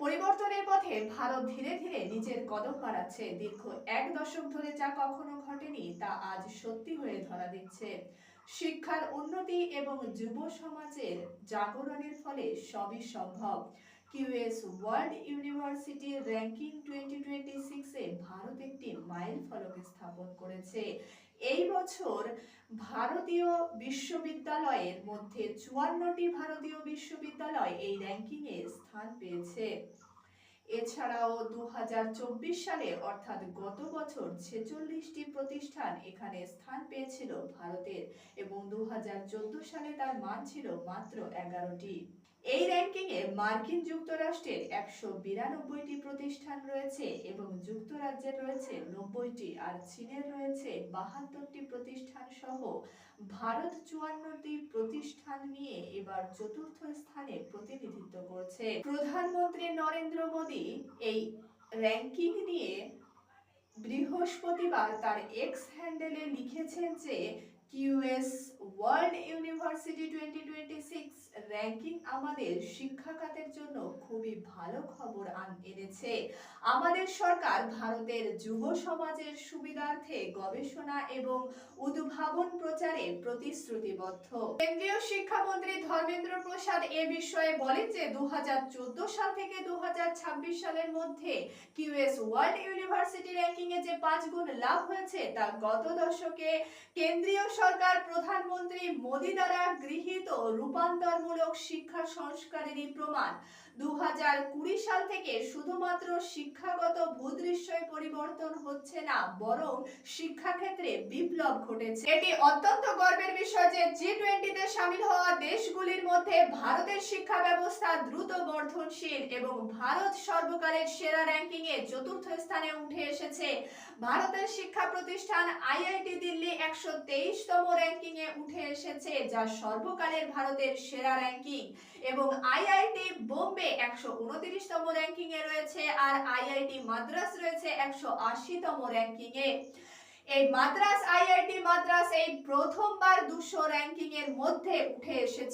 পরিবর্তনের পথে ভারত ধীরে ধীরে নিজের কদম বাড়াচ্ছে। দীর্ঘ এক দশক ধরে যা কখনো ঘটেনি, তা আজ সত্যি হয়ে ধরা দিচ্ছে। শিক্ষার উন্নতি এবং যুব সমাজের জাগরণের ফলে সবই সম্ভব। QS world university ranking twenty twenty সিক্সে ভারত একটি মাইল ফলক স্থাপন করেছে। এই বছর ভারতীয় বিশ্ববিদ্যালয়ের মধ্যে চুয়ান্নটি ভারতীয় বিশ্ববিদ্যালয় এই র্যাঙ্কিংয়ে স্থান পেয়েছে। এছাড়াও দু হাজার চব্বিশ সালে, অর্থাৎ গত বছর, ছেচল্লিশটি প্রতিষ্ঠান এখানে স্থান পেয়েছিল ভারতের এবং দু হাজার চোদ্দ সালে তার মান ছিল মাত্র এগারোটি। এই র্যাঙ্কিংয়ে মার্কিন যুক্তরাষ্ট্রের একশো বিরানব্বইটি প্রতিষ্ঠান রয়েছে এবং যুক্তরাজ্যের রয়েছে নব্বইটি আর চীনের রয়েছে বাহাত্তরটি প্রতিষ্ঠান সহ ভারত চুয়ান্নটি প্রতিষ্ঠান নিয়ে এবার চতুর্থ স্থানে প্রতিনিধিত্ব করছে। প্রধানমন্ত্রী নরেন্দ্র মোদী এই র্যাঙ্কিং নিয়ে বৃহস্পতিবার তার এক্স হ্যান্ডেলে লিখেছেন যে QS university twenty twenty six ranking আমাদের শিক্ষা খাতের জন্য খুবই ভালো খবর এনেছে। আমাদের সরকার ভারতের যুব সমাজের সুবিধার্থে গবেষণা এবং উদ্ভাবন প্রচারে প্রতিশ্রুতিবদ্ধ। কেন্দ্রীয় শিক্ষামন্ত্রী ধর্মেন্দ্র প্রসাদ এ বিষয়ে বলেন যে, দুহাজার চোদ্দ সাল থেকে দু হাজার ছাব্বিশ সালের মধ্যে কিউএস ওয়ার্ল্ড ইউনিভার্সিটি র্যাঙ্কিং এ যে পাঁচ গুণ লাভ হয়েছে, তা গত দশকে কেন্দ্রীয় সরকার প্রধানমন্ত্রী মোদী দ্বারা গৃহীত রূপান্তরমূলক শিক্ষা সংস্কারেরই প্রমাণ। দু সাল থেকে শুধুমাত্র শিক্ষাগত ভূদৃশ্যই পরিবর্তন হচ্ছে না, বরং শিক্ষাক্ষেত্রে বিপ্লব ঘটেছে। এটি অত্যন্ত গর্বের বিষয় যে জি টোয়েন্টিতে সামিল হওয়া দেশগুলির মধ্যে ভারতের শিক্ষা ব্যবস্থা দ্রুত বর্ধনশীল এবং ভারত সর্বকালের সেরা র্যাঙ্কিংয়ে চতুর্থ স্থানে উঠে এসেছে। ভারতের শিক্ষা প্রতিষ্ঠান আইআইটি দিল্লি একশো তেইশতম র্যাঙ্কিং এ উঠে এসেছে, যা সর্বকালের ভারতের সেরা র্যাঙ্কিং এবং আইআইটি বোম্বে একশো উনত্রিশতম র্যাঙ্কিং এ রয়েছে, আর আইআইটি মাদ্রাস রয়েছে একশো আশিতম র্যাঙ্কিং এ। এই মাদ্রাস, আইআইটি মাদ্রাস এই প্রথমবার দুশো র্যাঙ্কিং এর মধ্যে উঠে এসেছে।